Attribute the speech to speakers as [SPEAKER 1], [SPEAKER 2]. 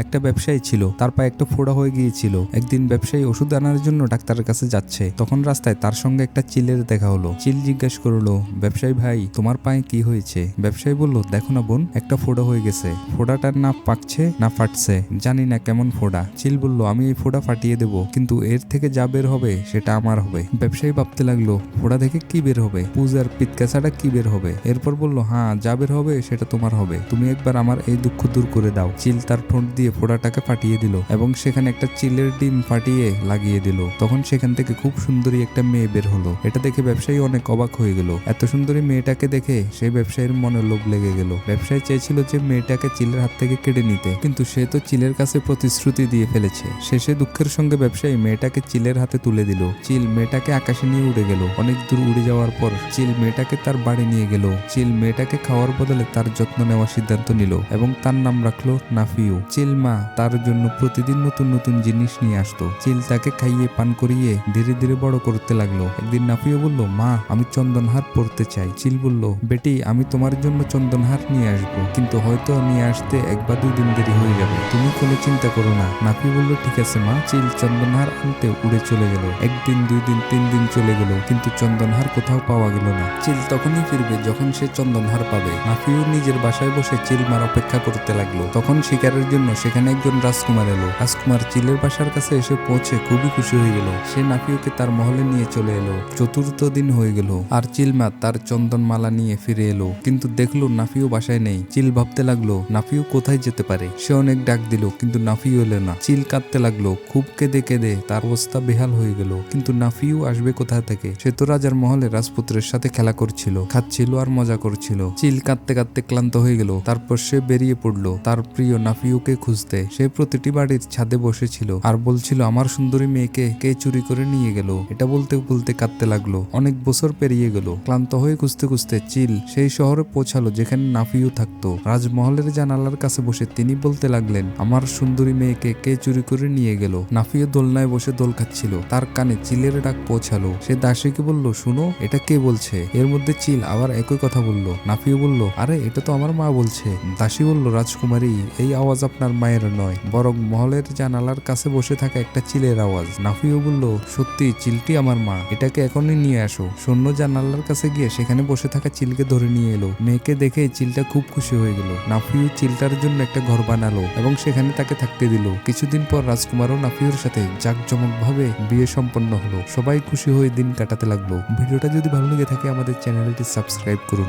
[SPEAKER 1] একটা ব্যবসায়ী ছিল, তার পায়ে একটা ফোড়া হয়ে গিয়েছিল। একদিন ব্যবসায়ী ওষুধ আনার জন্য ডাক্তারের কাছে যাচ্ছে। তখন রাস্তায় তার সঙ্গে একটা চিলের দেখা হলো। চিল জিজ্ঞেস করল, ব্যবসায়ী ভাই, তোমার পায়ে কি হয়েছে? ব্যবসায়ী বলল, দেখো না বোন, একটা ফোড়া হয়ে গেছে। ফোড়াটার না পাকছে, না ফাটছে। জানি না কেমন ফোড়া। চিল বলল, আমি এই ফোড়া ফাটিয়ে দেব, কিন্তু এর থেকে যা বের হবে, সেটা আমার হবে। ব্যবসায়ী ভাবতে লাগল, ফোড়া থেকে কি বের হবে? পূজার পিতকাছাটা কি বের হবে? এরপর বলল হ্যাঁ যা বের হবে, সেটা তোমার হবে। তুমি একবার আমার এই দুঃখ দূর করে দাও। চিল তার ঠোঁট দিয়ে ফোড়াটাকে ফাটিয়ে দিল এবং সেখানে একটা চিলের ডিম ফাটিয়ে লাগিয়ে দিল। তখন সেখান থেকে খুব সুন্দরী একটা মেয়ে বের হলো। এটা দেখে ব্যবসায়ী অনেক অবাক হয়ে গেল। এত সুন্দরী মেয়েটাকে দেখে সেই ব্যবসায়ীর মনে লোভ লেগে গেল। ব্যবসায়ী চেয়েছিল যে মেয়েটাকে চিলের হাত থেকে কেড়ে নিতে, কিন্তু সে তো চিলের কাছে প্রতিশ্রুতি দিয়ে ফেলেছে। শেষে দুঃখের সঙ্গে ব্যবসায়ী মেয়েটাকে চিলের হাতে তুলে দিল। চিল মেয়েটাকে আকাশে নিয়ে উড়ে গেল। অনেক দূর উড়ে যাওয়ার পর চিল মেয়েটাকে তার বাড়ি নিয়ে গেল। চিল মেয়েটাকে খাওয়ার বদলে তার যত্ন নেওয়ার সিদ্ধান্ত নিল এবং তার নাম রাখল নাফিউ। চিল মা তার জন্য প্রতিদিন নতুন নতুন জিনিস নিয়ে আসতো। চিল তাকে খাইয়ে, পান করিয়ে ধীরে ধীরে বড় করতে লাগল। একদিন নাফিও বলল, মা, আমি চন্দনহার পরতে চাই। চিল বলল, বেটি, আমি তোমার জন্য চন্দনহার নিয়ে আসব, কিন্তু হয়তো নিয়ে আসতে এক বা দুই দিন দেরি হয়ে যাবে। তুমি কোনো চিন্তা করো না। নাফি বলল, ঠিক আছে মা। চিল চন্দনহার আনতে উড়ে চলে গেল। একদিন দুই দিন তিন দিন চলে গেল, কিন্তু চন্দনহার কোথাও পাওয়া গেল না। চিল তখনই ফিরবে যখন সে চন্দনহার পাবে। নাফিও নিজের বাসায় বসে চিল মার অপেক্ষা করতে লাগল। তখন শিকারের জন্য সেখানে একজন রাজকুমার এলো রাজকুমার চিলের বাসার কাছে এসে পৌঁছে খুবই খুশি হয়ে গেল। সে নাফিওকে তার মহলে নিয়ে চলে এলো। চতুর্থ দিন হয়ে গেল আর চিলমা তার চন্দন মালা নিয়ে ফিরে এলো। কিন্তু দেখল নাফিও বাসায় নেই। চিল ভাবতে লাগল, নাফিও কোথায় যেতে পারে? সে অনেক ডাক দিল, কিন্তু নাফিও এলো না। চিল কাঁদতে লাগল, খুব কেঁদে কেঁদে তার অবস্থা বেহাল হয়ে গেল। কিন্তু নাফিও আসবে কোথা থেকে? সে তো রাজার মহলে রাজপুত্রের সাথে খেলা করছিল, খাচ্ছিল আর মজা করছিল। চিল কাঁদতে কাঁদতে ক্লান্ত হয়ে গেল। তারপর সে বেরিয়ে পড়ল। তার প্রিয় নাফিউকে খুঁজতে। সে প্রতিটি বাড়ির ছাদে বসেছিল আর বলছিল, আমার সুন্দরী মেয়েকে কে চুরি করে নিয়ে গেল? এটা বলতে বলতে কাঁদতে লাগল। অনেক বছর পেরিয়ে গেল। ক্লান্ত হয়ে খুঁজতে খুঁজতে চিল সেই শহরে পৌঁছালো যেখানে নাফিউ থাকতো। রাজমহলের জানালার কাছে বসে তিনি বলতে লাগলেন, আমার সুন্দরী মেয়েকে কে চুরি করে নিয়ে গেল? নাফিও দোলনায় বসে দোল খাচ্ছিল। তার কানে চিলের ডাক পৌঁছালো। সে দাসীকে বলল, শুনো, এটা কে বলছে? এর মধ্যে চিল আবার একই কথা বলল। নাফিও বলল, আরে, এটা তো আমার মা বলছে। দাসী বলল, রাজকুমারী, এই আওয়াজ আপনার মায়ের নয়, বরং মহলের জানালার কাছে বসে থাকা একটা চিলের আওয়াজ। নাফিও বলল, সত্যি, চিলটি আমার মা, এটাকে এখনই নিয়ে আসো। সৈন্য জানালার কাছে গিয়ে সেখানে বসে থাকা চিলকে ধরে নিয়ে এলো। মেয়েকে দেখে চিলটা খুব খুশি হয়ে গেল। নাফিউ চিলটার জন্য একটা ঘর বানালো এবং সেখানে তাকে থাকতে দিল। কিছুদিন পর রাজকুমারও নাফিওর সাথে জাঁকজমক ভাবে বিয়ে সম্পন্ন হলো। সবাই খুশি হয়ে দিন কাটাতে লাগল। ভিডিওটা যদি ভালো লেগে থাকে, আমাদের চ্যানেলটি সাবস্ক্রাইব করুন।